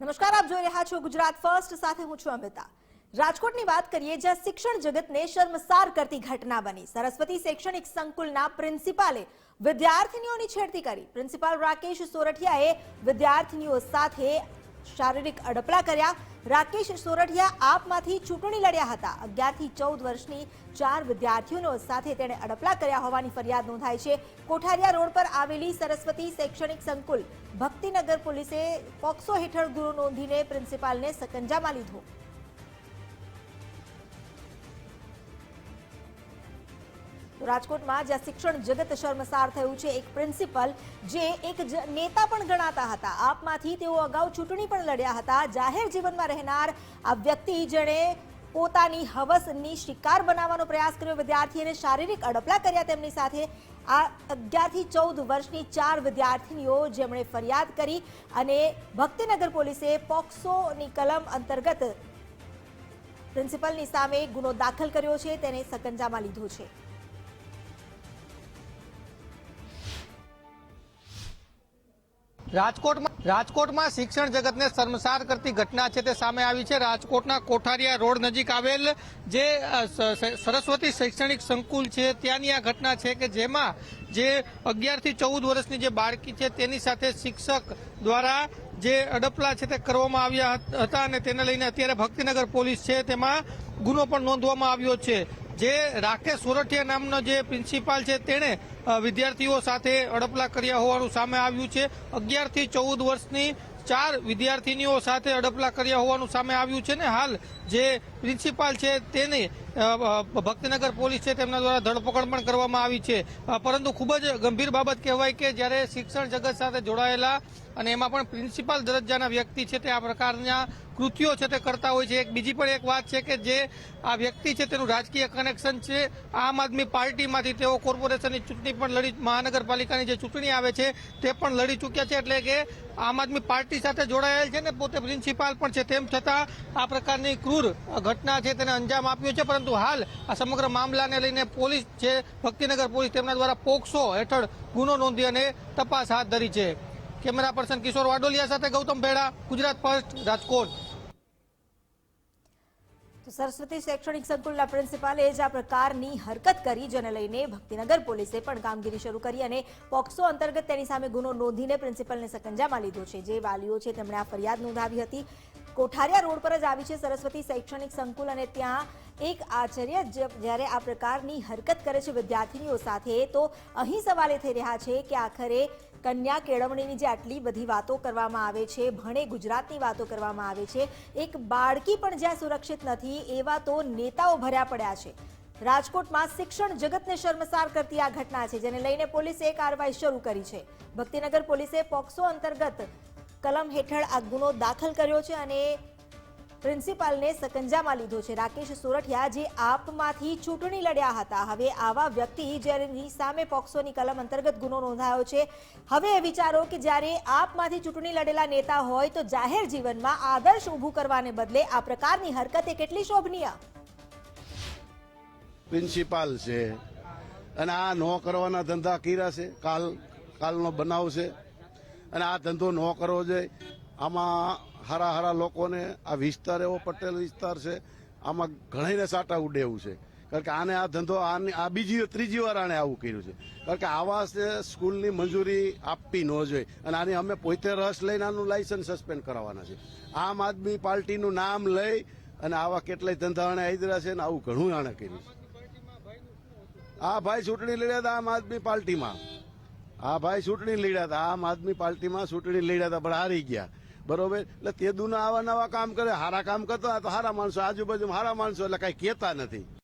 નમસ્કાર, આપ જોઈ રહ્યા છો ગુજરાત ફર્સ્ટ, સાથે હું છું અમિતા. રાજકોટની વાત કરીએ, જ્યાં શિક્ષણ જગતને શર્મસાર કરતી ઘટના બની. સરસ્વતી શૈક્ષણિક સંકુલના પ્રિન્સિપાલે વિદ્યાર્થીનીઓની છેડતી કરી. પ્રિન્સિપાલ રાકેશ સોરઠિયાએ વિદ્યાર્થીનીઓ સાથે શારીરિક અડપલા કર્યા. રાકેશ સોરઠિયા આપમાંથી ચૂંટણી લડ્યા હતા. અગિયારથી ચૌદ વર્ષની ચાર વિદ્યાર્થીઓનો સાથે તેણે અડપલા કર્યા હોવાની ફરિયાદ નોંધાઈ છે. કોઠારિયા રોડ પર આવેલી સરસ્વતી શૈક્ષણિક સંકુલ ભક્તિનગર પોલીસે પોક્સો હેઠળ ગુનો નોંધીને પ્રિન્સિપાલને સકંજામાં લીધો. રાજકોટમાં જ્યાં શિક્ષણ જગત શર્મસાર થયું છે, એક પ્રિન્સિપલ જે એક નેતા પણ ગણાતા હતા. આપમાંથી તેઓ અગાઉ ચૂંટણી પણ લડ્યા હતા. જાહેર જીવનમાં રહેનાર આ વ્યક્તિ જેણે પોતાની હવસની શિકાર બનાવવાનો પ્રયાસ કર્યો. વિદ્યાર્થીઓને શારીરિક અડપલા કર્યા તેમની સાથે. આ અગિયારથી ચૌદ વર્ષની ચાર વિદ્યાર્થીનીઓ જેમણે ફરિયાદ કરી અને ભક્તિનગર પોલીસે પોક્સોની કલમ અંતર્ગત પ્રિન્સિપલની સામે ગુનો દાખલ કર્યો છે. તેને સકંજામાં લીધો છે. રાજકોટમાં રાજકોટમાં શિક્ષણ જગતને શર્મસાર કરતી ઘટના છે તે સામે આવી છે. રાજકોટના કોઠારિયા રોડ નજીક આવેલ જે સરસ્વતી શૈક્ષણિક સંકુલ છે, ત્યાંની આ ઘટના છે કે જેમાં જે અગિયારથી ચૌદ વર્ષની જે બાળકી છે તેની સાથે શિક્ષક દ્વારા જે અડપલા છે તે કરવામાં આવ્યા હતા અને તેને લઈને અત્યારે ભક્તિનગર પોલીસ છે. તેમાં ગુનો પણ નોંધવામાં આવ્યો છે. જે રાકેશ સોરઠિયા નામનો જે પ્રિન્સિપાલ છે, તેણે વિદ્યાર્થીઓ સાથે અડપલા કર્યા હોવાનું સામે આવ્યું છે. અગિયારથી ચૌદ વર્ષની ચાર વિદ્યાર્થીનીઓ સાથે અડપલા કર્યા હોવાનું સામે આવ્યું છે ને હાલ જે પ્રિન્સિપાલ છે, તેને ભક્તિનગર પોલીસ છે, તેમના દ્વારા ધરપકડ પણ કરવામાં આવી છે. પરંતુ ખૂબ જ ગંભીર બાબત કહેવાય કે જ્યારે શિક્ષણ જગત સાથે જોડાયેલા અને એમાં પણ પ્રિન્સિપાલ દરજ્જાના વ્યક્તિ છે, તે આ પ્રકારના કૃત્યો છે, તે કરતા હોય છે. એક બીજી પણ એક વાત છે કે જે આ વ્યક્તિ છે, તેનું રાજકીય કનેક્શન છે. આમ આદમી પાર્ટીમાંથી તેઓ કોર્પોરેશનની ચૂંટણી પણ લડી, મહાનગરપાલિકાની જે ચૂંટણી આવે છે, તે પણ લડી ચૂક્યા છે, એટલે કે આમ આદમી પાર્ટી સાથે જોડાયેલ છે ને પોતે પ્રિન્સિપાલ પણ છે. તેમ છતાં આ પ્રકારની ક્રૂર ઘટના છે, તેને અંજામ આપ્યો છે, પરંતુ હાલ આ સમગ્ર મામલાને લઈને પોલીસ છે ભક્તિનગર પોલીસ તેમના દ્વારા પોક્સો હેઠળ ગુનો નોંધી અને તપાસ હાથ ધરી છે. કેમેરા પર્સન કિશોર વાડોલિયા સાથે ગૌતમ ભેડા, ગુજરાત ફર્સ્ટ, રાજકોટ. સરસ્વતી શૈક્ષણિક સંકુલના પ્રિન્સિપાલે જ આ પ્રકારની હરકત કરી, જેને લઈને ભક્તિનગર પોલીસે પણ કામગીરી શરૂ કરી અને પોક્સો અંતર્ગત તેની સામે ગુનો નોંધીને પ્રિન્સિપલને સકંજામાં લીધો છે. જે વાલીઓ છે, તેમણે આ ફરિયાદ નોંધાવી હતી. કોઠારિયા રોડ પર જ આવી છે સરસ્વતી શૈક્ષણિક સંકુલ અને ત્યાં એક આચાર્ય જ્યારે આ પ્રકારની હરકત કરે છે વિદ્યાર્થીનીઓ સાથે, તો અહીં સવાલ એ થઈ રહ્યા છે કે આખરે કન્યા કેળવણીની જે આટલી બધી વાતો કરવામાં આવે છે, ભણે ગુજરાતની વાતો કરવામાં આવે છે, એક બાળકી પણ જ્યાં સુરક્ષિત નથી, એવા તો નેતાઓ ભર્યા પડ્યા છે. રાજકોટમાં શિક્ષણ જગતને શર્મસાર કરતી આ ઘટના છે, જેને લઈને પોલીસે કાર્યવાહી શરૂ કરી છે. ભક્તિનગર પોલીસે પોક્સો અંતર્ગત કલમ હેઠળ આ ગુનો દાખલ કર્યો છે અને પ્રિન્સિપાલને સકંજામાં લીધો છે. રાકેશ સોરઠિયા જે આપમાંથી ચૂંટણી લડ્યા હતા. હવે આવા વ્યક્તિ જેની સામે પોક્સોની કલમ અંતર્ગત ગુનો નોંધાયો છે. હવે વિચારો કે જ્યારે આપમાંથી ચૂંટણી લડેલા નેતા હોય તો જાહેર જીવનમાં આદર્શ ઊભું કરવાને બદલે આ પ્રકારની હરકત કેટલી શોભનીય? પ્રિન્સિપાલ છે. અને આ ન કરવાના ધંધા કર્યા છે. કાલ, કાલનો બનાવ છે. અને આ ધંધો ન કરવો જોઈએ. આમાં હારા હારા લોકોને આ વિસ્તાર એવો પટેલ વિસ્તાર છે, આમાં ઘણાને સાટા ઉડેવું છે. કારણ કે આને આ ધંધો, આની, આ બીજી, ત્રીજી વાર આણે આવું કર્યું છે. કારણ કે આવા સ્કૂલની મંજૂરી આપવી ન જોઈએ. અને આની અમે પોતે રસ લઈને આનું લાયસન્સ સસ્પેન્ડ કરાવવાના છે. આમ આદમી પાર્ટીનું નામ લઈ અને આવા કેટલાય ધંધા આણે આદરા છે ને આવું ઘણું આણે કર્યું છે. આ ભાઈ ચૂંટણી લડ્યા હતા આમ આદમી પાર્ટીમાં. આ ભાઈ, ચૂંટણી લડ્યા હતા. આમ આદમી પાર્ટીમાં ચૂંટણી લડ્યા હતા, પણ હારી ગયા. બરોબર? એટલે તે દુના આવા નવા કામ કરે, હારા કામ કરતા તો હારા માણસો આજુબાજુ હારા માણસો, એટલે કઈ કહેતા નથી.